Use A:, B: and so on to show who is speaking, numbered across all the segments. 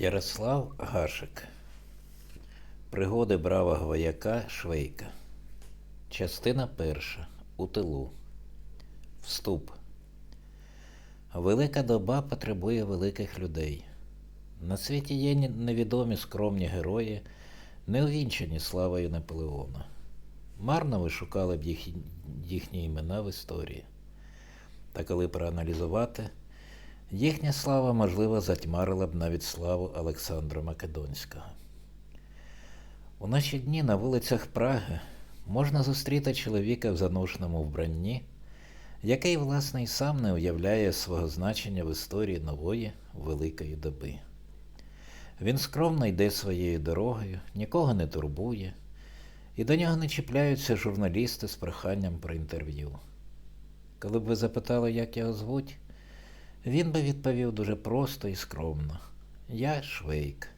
A: Ярослав Гашик. Пригоди бравого вояка Швейка. Частина перша. У тилу. Вступ. Велика доба потребує великих людей. На світі є невідомі скромні герої, не увінчані славою Наполеона. Марно ви шукали б їх, їхні імена в історії. Та коли проаналізувати, їхня слава, можливо, затьмарила б навіть славу Олександра Македонського. У наші дні на вулицях Праги можна зустріти чоловіка в заношеному вбранні, який, власне, і сам не уявляє свого значення в історії нової великої доби. Він скромно йде своєю дорогою, нікого не турбує, і до нього не чіпляються журналісти з проханням про інтерв'ю. Коли б ви запитали, як його звуть, він би відповів дуже просто і скромно. Я Швейк.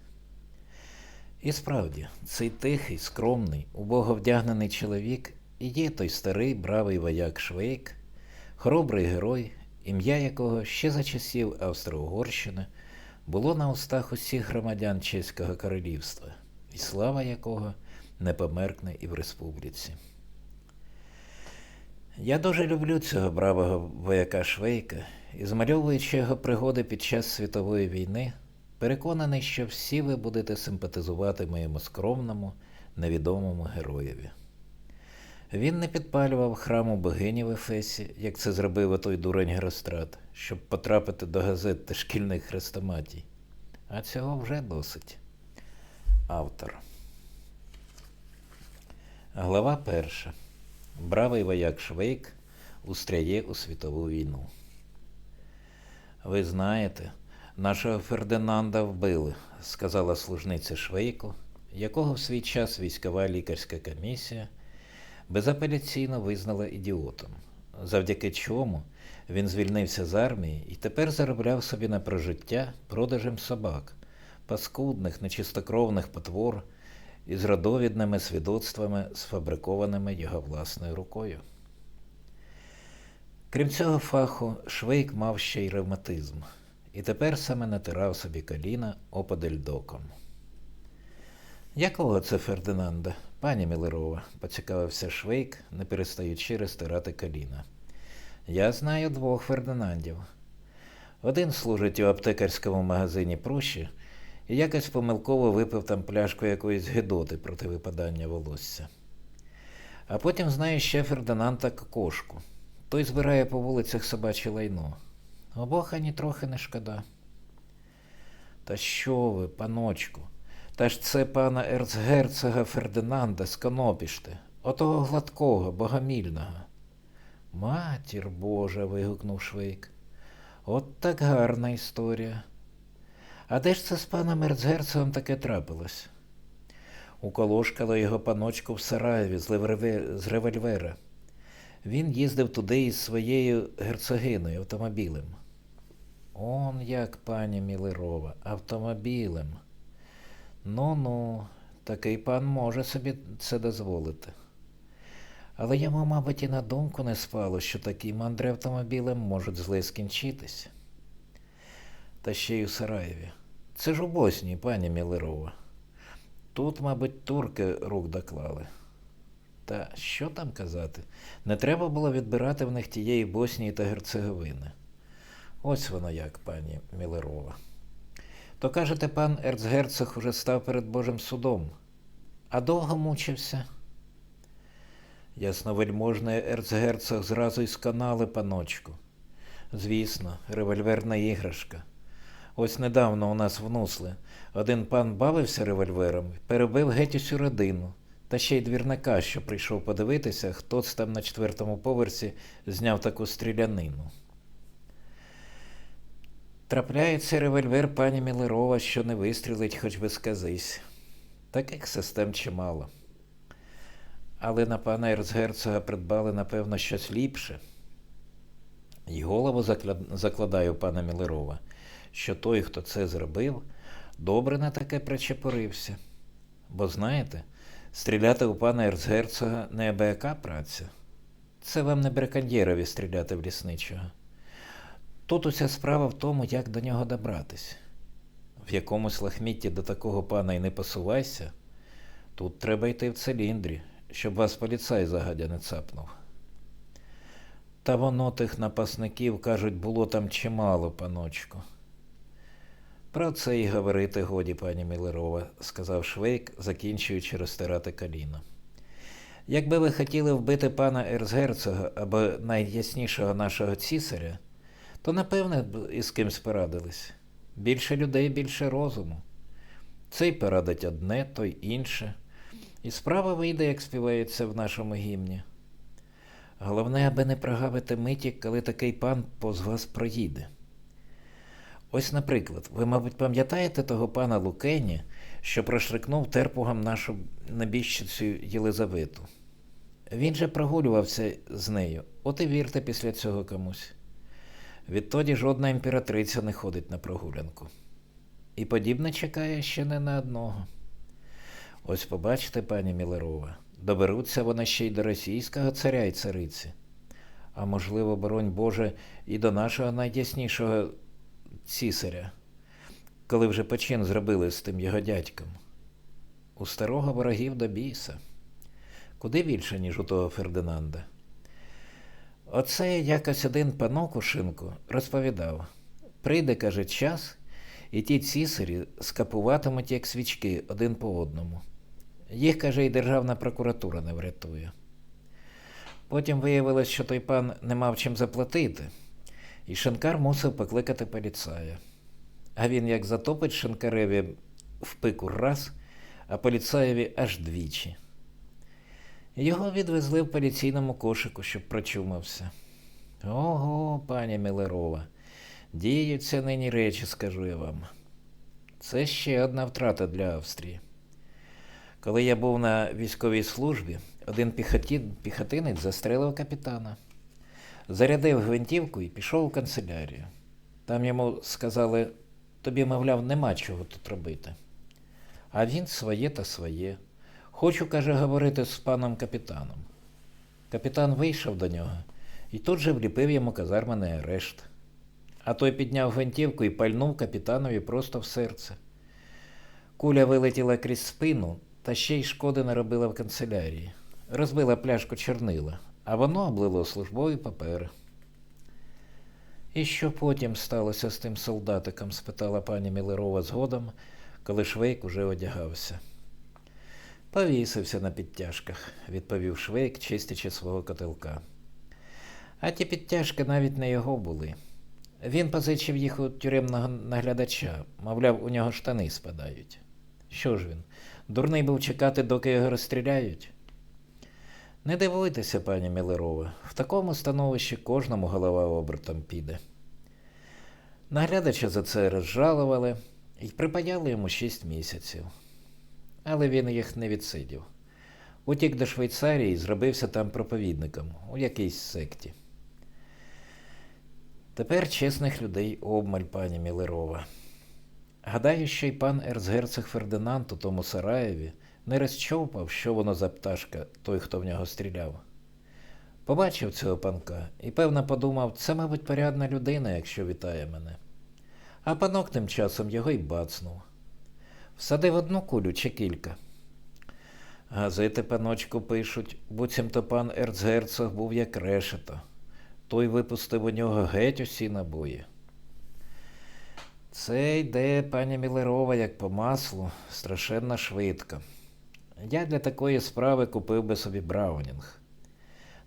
A: І справді, цей тихий, скромний, убого вдягнений чоловік і є той старий бравий вояк Швейк, хоробрий герой, ім'я якого ще за часів Австро-Угорщини було на устах усіх громадян Чеського королівства, і слава якого не померкне і в республіці. Я дуже люблю цього бравого вояка Швейка і, змальовуючи його пригоди під час світової війни, переконаний, що всі ви будете симпатизувати моєму скромному, невідомому героєві. Він не підпалював храму богині в Ефесі, як це зробив отой дурень Герострат, щоб потрапити до газет та шкільних хрестоматій. А цього вже досить. Автор. Глава перша. Бравий вояк Швейк устряє у світову війну. Ви знаєте, нашого Фердинанда вбили, сказала служниця Швейку, якого в свій час військова лікарська комісія безапеляційно визнала ідіотом, завдяки чому він звільнився з армії і тепер заробляв собі на прожиття продажем собак, паскудних, нечистокровних потвор із родовідними свідоцтвами, сфабрикованими його власною рукою. Крім цього фаху, Швейк мав ще й ревматизм, і тепер саме натирав собі коліна оподаль доком. Якого це Фердинанда, пані Мілерова? поцікавився Швейк, не перестаючи розтирати коліна. Я знаю двох Фердинандів. Один служить у аптекарському магазині Пруші і якось помилково випив там пляшку якоїсь гидоти проти випадання волосся. А потім знаю ще Фердинанда Кокошку. Той збирає по вулицях собаче лайно. Обох ані трохи не шкода. Та що ви, паночку? Та ж це пана ерцгерцога Фердинанда з Конопішти, отого гладкого, богомільного. Матір Божа. вигукнув Швейк. От так гарна історія. А де ж це з паном ерцгерцогом таке трапилось? Уколошкало його паночку в Сараєві з, револьвера. Він їздив туди із своєю герцогиною автомобілем. Он як, пані Мілерова, автомобілем. Ну-ну, такий пан може собі це дозволити. Але йому, мабуть, і на думку не спало, що такі мандри автомобілем можуть зле скінчитись. Та ще й у Сараєві. Це ж у Боснії, пані Мілерова. Тут, мабуть, турки рук доклали. Та що там казати? Не треба було відбирати в них тієї Боснії та Герцеговини. Ось воно як, пані Мілерова. То кажете, пан ерцгерцог уже став перед Божим судом, а довго мучився. Ясновельможний ерцгерцог зразу й сканали, паночку. Звісно, револьверна іграшка. Ось недавно у нас внусли. Один пан бавився револьвером, перебив геть усю родину, та ще й двірника, що прийшов подивитися, хто там на четвертому поверсі зняв таку стрілянину. Трапляється револьвер пані Мілерова, що не вистрілить, хоч би сказись. Таких систем чимало. Але на пана Ерцгерцога придбали, напевно, щось ліпше. І голову закладаю пана Мілерова, що той, хто це зробив, добре на таке причепорився. Бо знаєте, стріляти у пана Ерцгерцога не абияка праця. Це вам не браконьєрові стріляти в лісничого. Тут уся справа в тому, як до нього добратись. в якомусь лахмітті до такого пана і не посувайся, тут треба йти в циліндрі, щоб вас поліцай загадя не цапнув. Та воно тих напасників, кажуть, було там чимало, паночку. Про це й говорити годі, пані Мілерова, сказав Швейк, закінчуючи розтирати коліно. Якби ви хотіли вбити пана Ерцгерцога або найяснішого нашого цісаря, то напевне б із кимсь порадились. Більше людей, більше розуму. Цей порадить одне, той інше. І справа вийде, як співається в нашому гімні. Головне, аби не прогавити миті, коли такий пан повз вас проїде. Ось, наприклад, ви, мабуть, пам'ятаєте того пана Лукені, що прошрикнув терпугом нашу небіжчицю Єлизавету. Він же прогулювався з нею, от і вірте після цього комусь. Відтоді жодна імператриця не ходить на прогулянку. І подібне чекає ще не на одного. Ось побачите, пані Мілерова, доберуться вони ще й до російського царя й цариці, а можливо, боронь Боже, і до нашого найяснішого цісаря, коли вже почин зробили з тим його дядьком. У старого ворогів до біса. Куди більше, ніж у того Фердинанда. Оце якось один панок у шинку розповідав. Прийде, каже, час, і ті цісарі скапуватимуть, як свічки, один по одному. Їх, каже, і Державна прокуратура не врятує. Потім виявилось, що той пан не мав чим заплатити, і Шинкар мусив покликати поліцая. А він як затопить Шинкареві в пику раз, а поліцаєві аж двічі. Його відвезли в поліційному кошику, щоб прочумався. Ого, пані Мілерова, діються нині речі, скажу я вам. Це ще одна втрата для Австрії. Коли я був на військовій службі, один піхоті... піхотинець застрелив капітана, зарядив гвинтівку і пішов у канцелярію. Там йому сказали, тобі, мовляв, нема чого тут робити. А він своє та своє. Хочу, каже, говорити з паном капітаном. Капітан вийшов до нього і тут же вліпив йому казармений арешт. А той підняв гвинтівку і пальнув капітанові просто в серце. Куля вилетіла крізь спину, та ще й шкоди наробила в канцелярії. Розбила пляшку чорнила, а воно облило службові папери. І що потім сталося з тим солдатиком? спитала пані Мілерова згодом, коли Швейк уже одягався. Повісився на підтяжках, відповів Швейк, чистячи свого котелка. А ті підтяжки навіть не його були. Він позичив їх у тюремного наглядача, мовляв, у нього штани спадають. Що ж він, дурний був чекати, доки його розстріляють? Не дивуйтеся, пані Мілерова, в такому становищі кожному голова обертом піде. Наглядача за це розжалували і припаяли йому шість місяців. Але він їх не відсидів. Утік до Швейцарії і зробився там проповідником у якійсь секті. Тепер чесних людей обмаль, пані Мілерова. Гадаю, що й пан ерцгерцог Фердинанд у тому Сараєві не розчовпав, що воно за пташка, той, хто в нього стріляв. Побачив цього панка і, певно, подумав, це, мабуть, порядна людина, якщо вітає мене. А панок тим часом його й бацнув. Всадив одну кулю чи кілька. Газети, паночку, пишуть, буцімто пан ерцгерцог був як решето. Той випустив у нього геть усі набої. Це йде, пані Мілерова, як по маслу, страшенно швидко. Я для такої справи купив би собі Браунінг.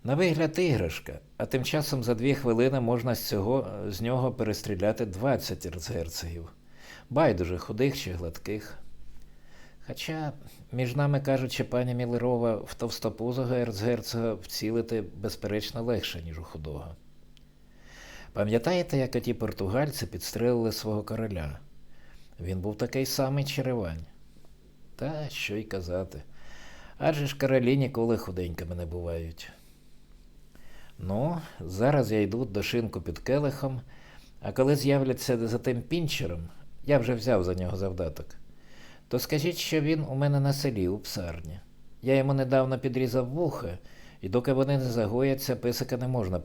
A: На вигляд іграшка, а тим часом за дві хвилини можна з цього, з нього перестріляти 20 ерцгерцогів. Байдуже худих чи гладких. Хоча, між нами кажучи, пані Мілерова, в товстопузого ерцгерцога вцілити безперечно легше, ніж у худого. Пам'ятаєте, як оті португальці підстрелили свого короля? Він був такий самий черевань. Та що й казати. Адже ж королі ніколи худенькими не бувають. Ну, зараз я йду до шинку під келихом, а коли з'являться за тим пінчером, я вже взяв за нього завдаток, то скажіть, що він у мене на селі у псарні. Я йому недавно підрізав вуха, і доки вони не загояться, писика не можна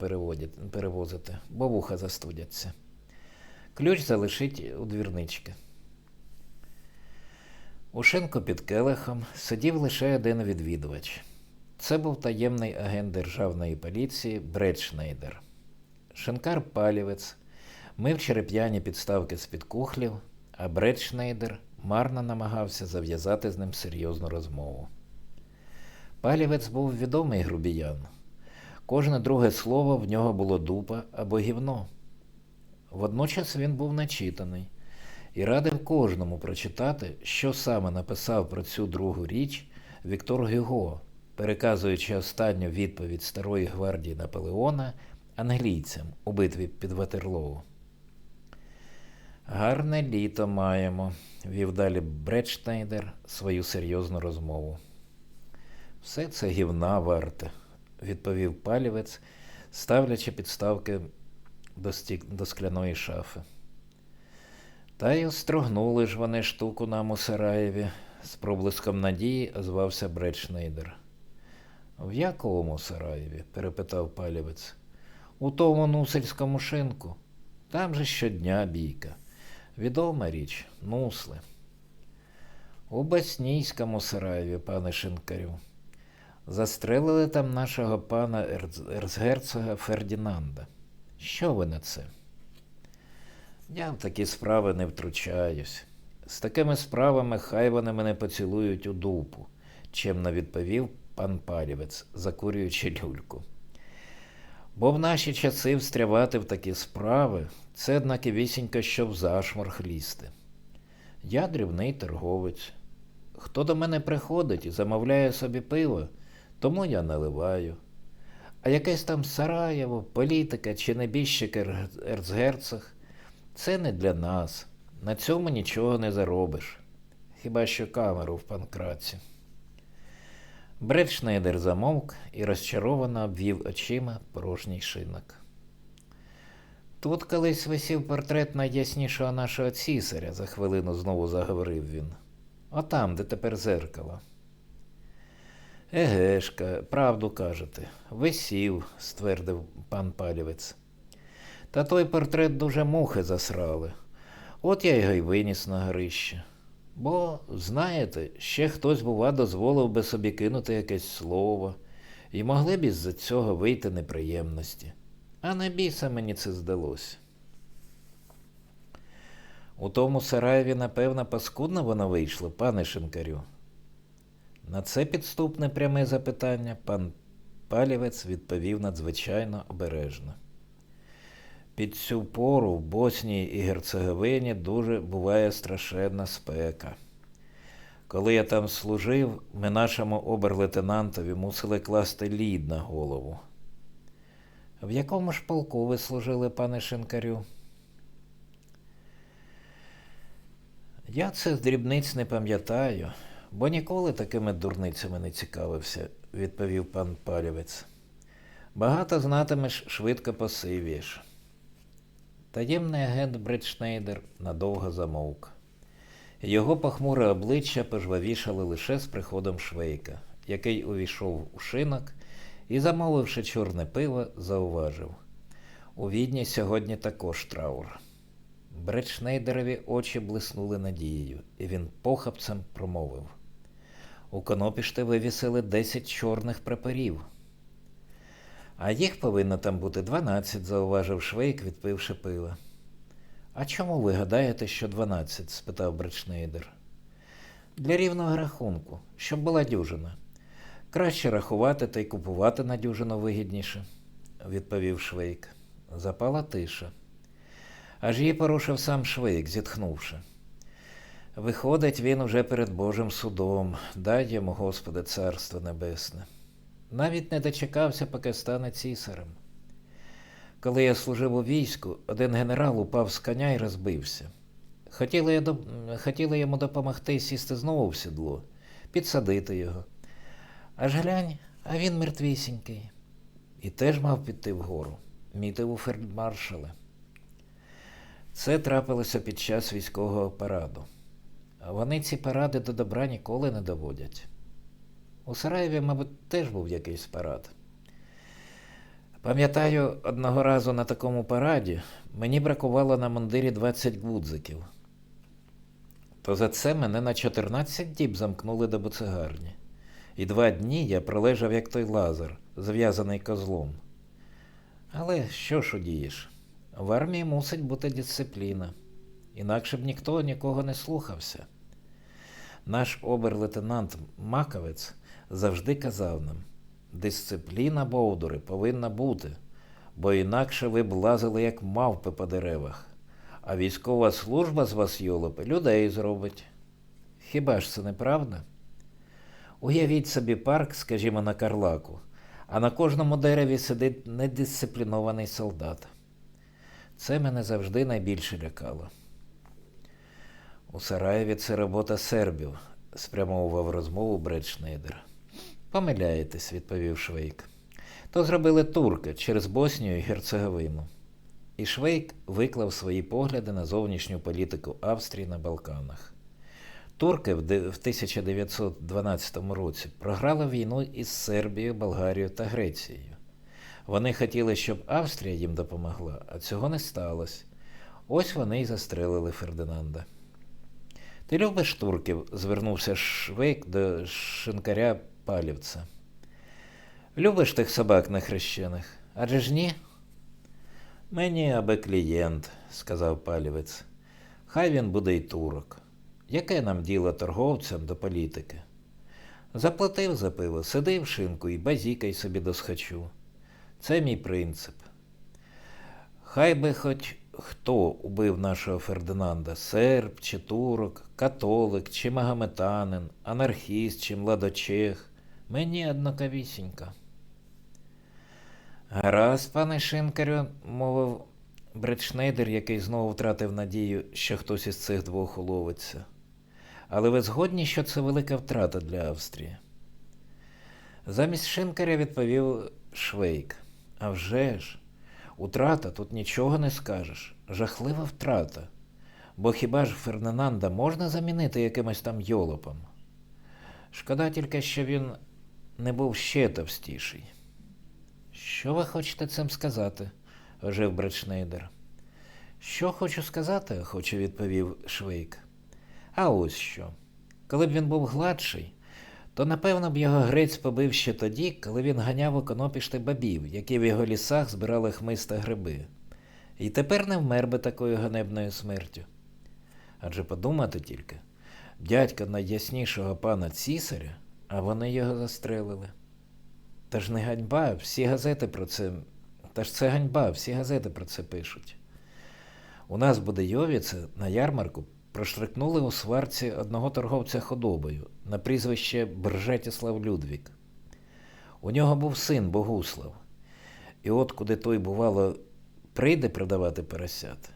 A: перевозити, бо вуха застудяться. Ключ залишить у двірнички. У шинку під келихом сидів лише один відвідувач. Це був таємний агент державної поліції Бред Шнейдер. Шинкар палівець мив череп'яні підставки з-під кухлів, а Бред Шнейдер марно намагався зав'язати з ним серйозну розмову. Палівець був відомий грубіян. Кожне друге слово в нього було дупа або гівно. Водночас він був начитаний і радив кожному прочитати, що саме написав про цю другу річ Віктор Гюго, переказуючи останню відповідь Старої гвардії Наполеона англійцям у битві під Ватерлоу. Гарне літо маємо, вів далі Бредштейдер свою серйозну розмову. Все це гівна варте, відповів палівець, ставлячи підставки до, стік... до скляної шафи. Та й острогнули ж вони штуку нам у Сараєві, з проблиском надії озвався Бред Шнейдер. В якому Сараєві? перепитав палівець. У тому нусельському шинку. Там же щодня бійка. Відома річ, нусли. У Баснійському Сараєві, пане шинкарю. Застрелили там нашого пана ерц... ерцгерцога Фердінанда. Що ви на це? Я в такі справи не втручаюсь. З такими справами хай вони мене поцілують у дупу, чемно відповів пан палівець, закурюючи люльку. Бо в наші часи встрявати в такі справи це однаки вісінько, що в зашморг лізти. Я дрібний торговець. Хто до мене приходить і замовляє собі пиво, тому я наливаю. А якесь там Сараєво, політика чи небіжчик ерцгерцог – це не для нас. На цьому нічого не заробиш. Хіба що камеру в панкраці. Бред Шнейдер замовк і розчаровано обвів очима порожній шинок. Тут колись висів портрет найяснішого нашого цісаря, за хвилину знову заговорив він. Отам, де тепер зеркало. Егешка, правду кажете, висів, ствердив пан палівець. Та той портрет дуже мухи засрали. От я його й виніс на горище. Бо, знаєте, ще хтось, бува, дозволив би собі кинути якесь слово, і могли б із-за цього вийти неприємності. А на біса мені це здалося. У тому сараєві, напевно, паскудно воно вийшло, пане шинкарю. На це підступне пряме запитання пан палівець відповів надзвичайно обережно. Під цю пору в Боснії і Герцеговині дуже буває страшенна спека. Коли я там служив, ми нашому оберлейтенантові мусили класти лід на голову. В якому ж полку ви служили, пане Шинкарю? Я цих дрібниць не пам'ятаю, бо ніколи такими дурницями не цікавився, відповів пан палівець. Багато знатимеш, швидко посивієш. Таємний агент Бредшнейдер надовго замовк. Його похмуре обличчя пожвавішало лише з приходом Швейка, який увійшов у шинок і, замовивши чорне пиво, зауважив. У відні сьогодні також траур. Бредшнейдерові очі блиснули надією, і він похапцем промовив. У конопішти вивісили десять чорних прапорів. А їх повинно там бути дванадцять, зауважив Швейк, відпивши пива. А чому ви гадаєте, що дванадцять? спитав Бредшнейдер. Для рівного рахунку, щоб була дюжина. Краще рахувати та й купувати на дюжину вигідніше, відповів Швейк. Запала тиша. Аж її порушив сам Швейк, зітхнувши. Виходить, він уже перед Божим судом, дай йому, Господи, царство небесне. Навіть не дочекався, поки стане цісарем. Коли я служив у війську, один генерал упав з коня і розбився. Хотіли, я до... Хотіли йому допомогти сісти знову в сідло, підсадити його. Аж глянь, а він мертвісінький. І теж мав піти вгору, мітив у фельдмаршали. Це трапилося під час військового параду. Вони ці паради до добра ніколи не доводять. У Сараєві, мабуть, теж був якийсь парад. Пам'ятаю, одного разу на такому параді мені бракувало на мундирі 20 гудзиків. то за це мене на 14 діб замкнули до буцегарні. І два дні я пролежав, як той лазар, зв'язаний козлом. Але що ж удієш? В армії мусить бути дисципліна, інакше б ніхто нікого не слухався. Наш обер-лейтенант Маковець завжди казав нам: дисципліна, бовдури, повинна бути, бо інакше ви б лазили, як мавпи по деревах, а військова служба з вас, йолопи, людей зробить. Хіба ж це не правда? Уявіть собі парк, скажімо, на Карлаку, а на кожному дереві сидить недисциплінований солдат. Це мене завжди найбільше лякало. У Сараєві це робота сербів, спрямовував розмову Бред Шнейдер. Помиляєтесь, відповів Швейк. То зробили турки через Боснію і Герцеговину. І Швейк виклав свої погляди на зовнішню політику Австрії на Балканах. Турки в 1912 році програли війну із Сербією, Болгарією та Грецією. Вони хотіли, щоб Австрія їм допомогла, а цього не сталося. Ось вони й застрелили Фердинанда. Ти любиш турків? звернувся Швейк до шинкаря Палівця. Любиш тих собак нехрещених? Адже ж ні? Мені аби клієнт, сказав палівець. Хай він буде й турок. Яке нам діло торговцям до політики? Заплатив за пиво, сиди в шинку і базікай собі до схачу. Це мій принцип. Хай би хоч хто убив нашого Фердинанда, серб чи турок, католик чи магометанин, анархіст чи младочех, мені однаковісінько. Гаразд, пане Шинкарю, мовив Бретшнейдер, який знову втратив надію, що хтось із цих двох уловиться. Але ви згодні, що це велика втрата для Австрії? Замість Шинкаря відповів Швейк. А вже ж, утрата тут нічого не скажеш. Жахлива втрата. Бо хіба ж Фердинанда можна замінити якимось там йолопом? Шкода тільки, що він не був ще товстіший. Що ви хочете цим сказати? ожив Бретшнейдер. Що хочу сказати, охоче відповів Швейк. А ось що. Коли б він був гладший, то напевно б його грець побив ще тоді, коли він ганяв у конопішти бабів, які в його лісах збирали хмиз та гриби. І тепер не вмер би такою ганебною смертю. Адже подумати тільки, дядька найяснішого пана цісаря, а вони його застрелили. Та ж не ганьба, всі газети про це. Та ж це ганьба, всі газети про це пишуть. У нас в Будейовіце на ярмарку проштрикнули у сварці одного торговця худобою на прізвище Бржетіслав Людвік. У нього був син Богуслав. І от куди той, бувало, прийде продавати поросят,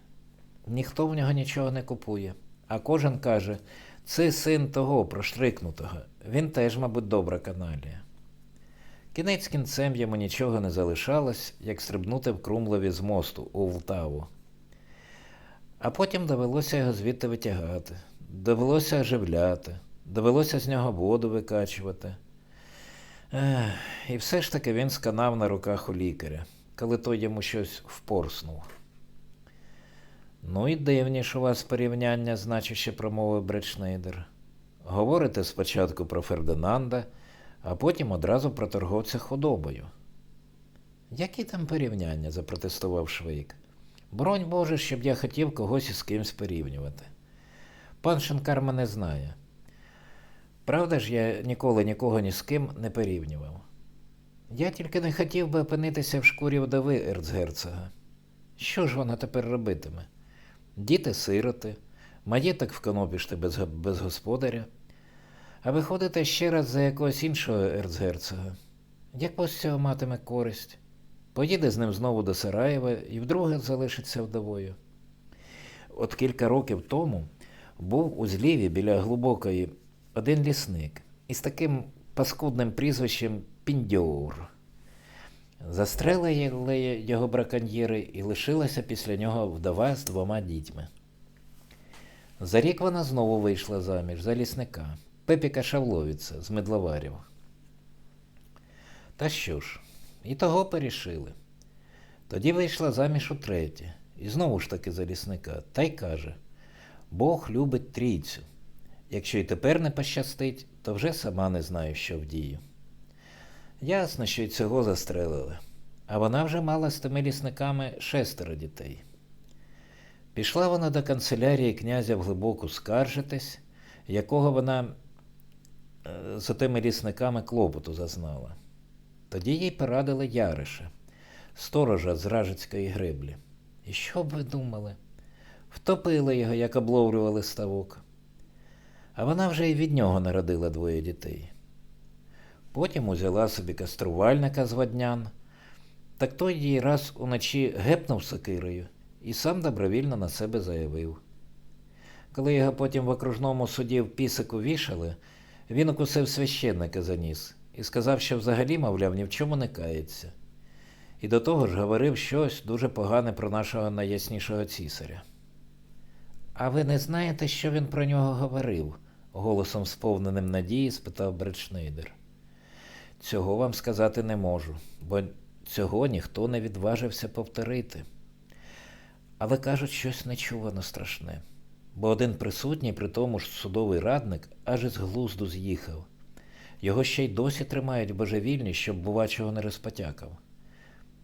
A: ніхто в нього нічого не купує. А кожен каже, це син того проштрикнутого. Він теж, мабуть, добра каналія. Кінець кінцем йому нічого не залишалось, як стрибнути в Крумлові з мосту у Влтаву. А потім довелося його звідти витягати, довелося оживляти, довелося з нього воду викачувати. Ех, і все ж таки він сканав на руках у лікаря, коли той йому щось впорснув. Ну і дивні у вас порівняння, значище промовив Бретшнейдер. Говорите спочатку про Фердинанда, а потім одразу про торговця худобою. Які там порівняння? запротестував Швейк. Бронь Боже, щоб я хотів когось із кимсь порівнювати. Пан Шинкар мене знає. Правда ж, я ніколи нікого ні з ким не порівнював. Я тільки не хотів би опинитися в шкурі вдови ерцгерцога. Що ж вона тепер робитиме? Діти сироти, маєток в конопішти без, без господаря, а виходите ще раз за якогось іншого ерцгерцога. Як з цього матиме користь? Поїде з ним знову до Сараєва і вдруге залишиться вдовою. От кілька років тому був у зліві біля глибокої один лісник із таким паскудним прізвищем Піндьоур. Застрелили його браконьєри і лишилася після нього вдова з двома дітьми. За рік вона знову вийшла заміж за лісника Пепіка Шавловіца з Медловарів. Та що ж, і того порішили. Тоді вийшла заміж утретє, і знову ж таки за лісника, та й каже: Бог любить трійцю, Якщо й тепер не пощастить, то вже сама не знаю, що вдію. Ясно, що й цього застрелили, а вона вже мала з тими лісниками шестеро дітей. Пішла вона до канцелярії князя в глибоку скаржитись, якого вона е, з тими лісниками клопоту зазнала. Тоді їй порадили Яриша, сторожа з Ражицької греблі. І що б ви думали? Втопили його, як обловлювали ставок. А вона вже й від нього народила двоє дітей. Потім узяла собі каструвальника з Ваднян, так той їй раз уночі гепнув сокирою і сам добровільно на себе заявив. Коли його потім в окружному суді в пісику вішали, він укусив священника за ніс і сказав, що взагалі, мовляв, ні в чому не кається. І до того ж говорив щось дуже погане про нашого найяснішого цісаря. А ви не знаєте, що він про нього говорив? голосом сповненим надії спитав Бретшнейдер. Цього вам сказати не можу, бо цього ніхто не відважився повторити. Але кажуть, щось нечувано страшне, бо один присутній, при тому ж судовий радник, аж із глузду з'їхав. Його ще й досі тримають божевільні, щоб бувачого не розпотякав.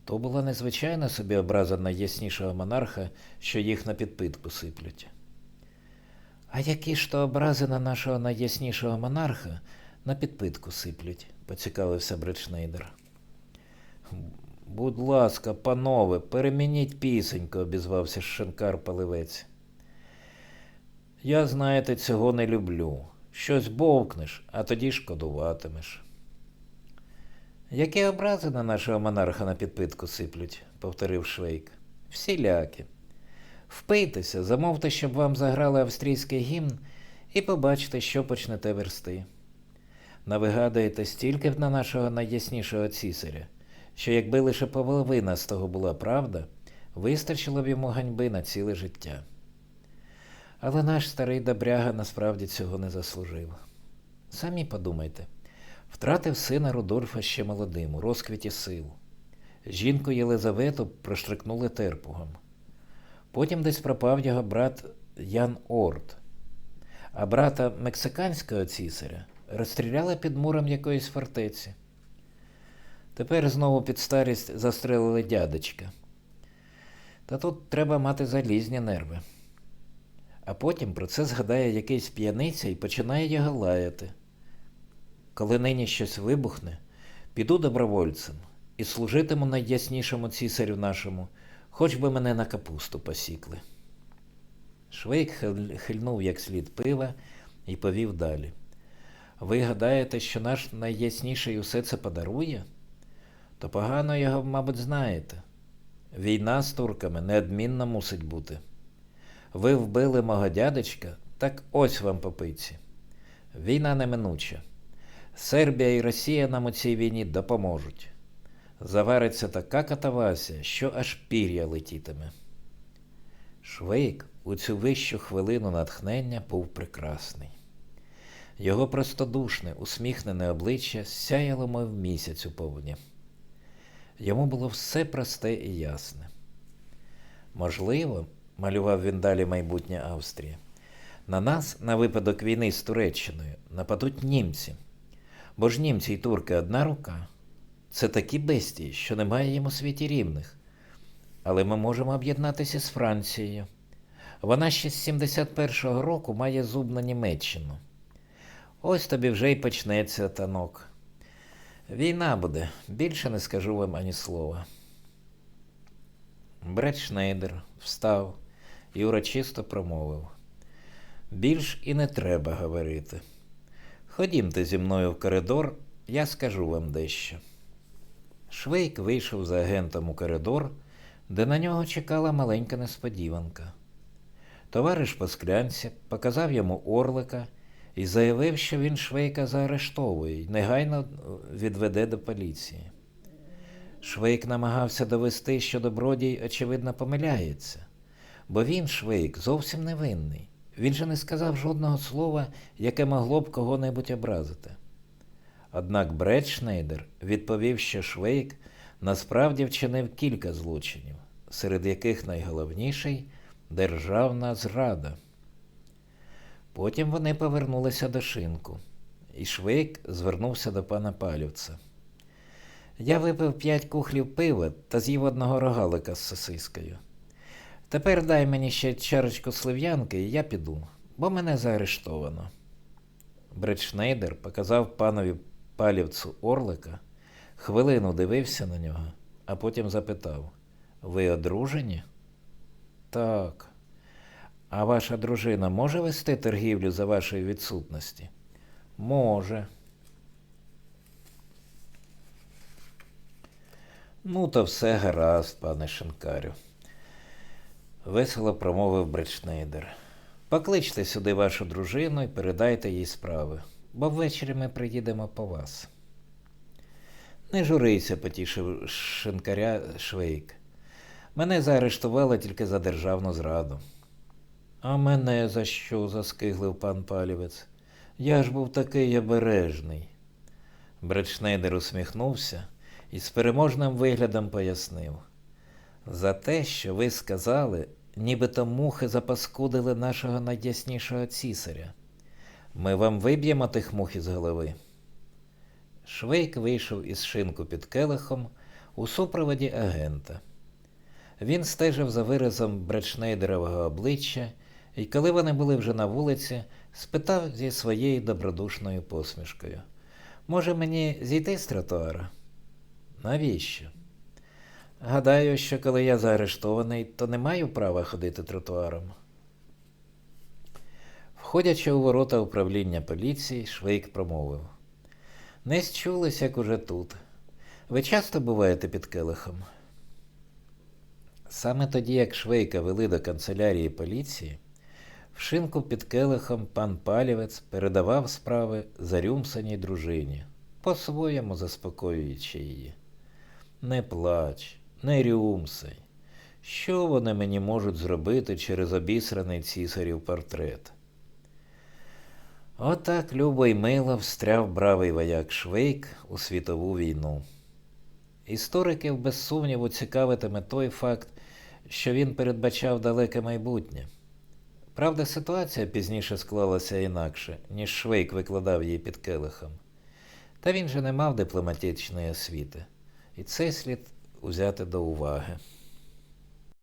A: То була незвичайна собі образа найяснішого монарха, що їх на підпитку сиплють. А які ж то образи на нашого найяснішого монарха на підпитку сиплють, поцікавився Бретшнейдер. Будь ласка, панове, перемініть пісеньку, обізвався Шенкар Паливець. Я, знаєте, цього не люблю. Щось бовкнеш, а тоді шкодуватимеш. Які образи на нашого монарха на підпитку сиплють, повторив Швейк. Всілякі. Впийтеся, замовте, щоб вам заграли австрійський гімн, і побачите, що почнете версти. Навигадуєте стільки на нашого найяснішого цісаря, що якби лише половина з того була правда, вистачило б йому ганьби на ціле життя. Але наш старий добряга насправді цього не заслужив. Самі подумайте, втратив сина Рудольфа ще молодим, у розквіті сил. Жінку Єлизавету проштрикнули терпугом. Потім десь пропав його брат Ян Орд, а брата мексиканського цісаря розстріляли під муром якоїсь фортеці. Тепер знову під старість застрелили дядечка. Та тут треба мати залізні нерви. А потім про це згадає якийсь п'яниця і починає його лаяти. Коли нині щось вибухне, піду добровольцем і служитиму найяснішому цісарю нашому, хоч би мене на капусту посікли. Швейк хильнув як слід пива і повів далі. Ви гадаєте, що наш найясніший усе це подарує? То погано його, мабуть, знаєте. Війна з турками неодмінно мусить бути. Ви вбили мого дядечка, так ось вам попиці. Війна неминуча. Сербія і Росія нам у цій війні допоможуть. Завариться така катавасія, що аж пір'я летітиме. Швейк у цю вищу хвилину натхнення був прекрасний. Його простодушне, усміхнене обличчя сяяло, мов місяць у повні. Йому було все просте і ясне. Можливо, малював він далі майбутнє Австрія, на нас, на випадок війни з Туреччиною, нападуть німці. Бо ж німці й турки одна рука. Це такі бестії, що немає їм у світі рівних. Але ми можемо об'єднатися з Францією. Вона ще з 71-го року має зуб на Німеччину. Ось тобі вже й почнеться танок. Війна буде, більше не скажу вам ані слова. Бред Шнейдер встав і урочисто промовив. Більш і не треба говорити. Ходімте зі мною в коридор, я скажу вам дещо. Швейк вийшов за агентом у коридор, де на нього чекала маленька несподіванка. Товариш по склянці показав йому орлика і заявив, що він Швейка заарештовує і негайно відведе до поліції. Швейк намагався довести, що добродій, очевидно, помиляється, бо він, Швейк, зовсім невинний. Він же не сказав жодного слова, яке могло б кого-небудь образити. Однак Бред Шнейдер відповів, що Швейк насправді вчинив кілька злочинів, серед яких найголовніший державна зрада. Потім вони повернулися до шинку, і Швейк звернувся до пана Палівця. Я випив п'ять кухлів пива та з'їв одного рогалика з сосискою. Тепер дай мені ще чарочку слив'янки, і я піду, бо мене заарештовано. Бретшнейдер показав панові палівцю орлика, хвилину дивився на нього, а потім запитав: Ви одружені? Так. А ваша дружина може вести торгівлю за вашої відсутності? Може. Ну, то все гаразд, пане Шинкарю. Весело промовив Бретшнейдер. Покличте сюди вашу дружину і передайте їй справи, бо ввечері ми приїдемо по вас. Не журися, потішив шинкаря Швейк. Мене заарештували тільки за державну зраду. А мене за що? заскиглив пан палівець. Я ж був такий обережний. Бретшнейдер усміхнувся і з переможним виглядом пояснив. За те, що ви сказали, нібито мухи запаскудили нашого найяснішого цісаря. Ми вам виб'ємо тих мух із голови. Швейк вийшов із шинку під келихом у супроводі агента. Він стежив за виразом Бретшнейдерового обличчя, і коли вони були вже на вулиці, спитав зі своєю добродушною посмішкою: Може мені зійти з тротуара? Навіщо? Гадаю, що коли я заарештований, то не маю права ходити тротуаром. Входячи у ворота управління поліції, Швейк промовив. Не счулись, як уже тут. Ви часто буваєте під келихом? Саме тоді, як Швейка вели до канцелярії поліції, в шинку під келихом пан Палівець передавав справи зарюмсаній дружині, по-своєму заспокоюючи її. Не плач, не рюмсай. Що вони мені можуть зробити через обісраний цісарів портрет? Отак любо й мило встряв бравий вояк Швейк у світову війну. Істориків без сумніву цікавитиме той факт, що він передбачав далеке майбутнє. Правда, ситуація пізніше склалася інакше, ніж Швейк викладав її під келихом. Та він же не мав дипломатичної освіти, і цей слід узяти до уваги.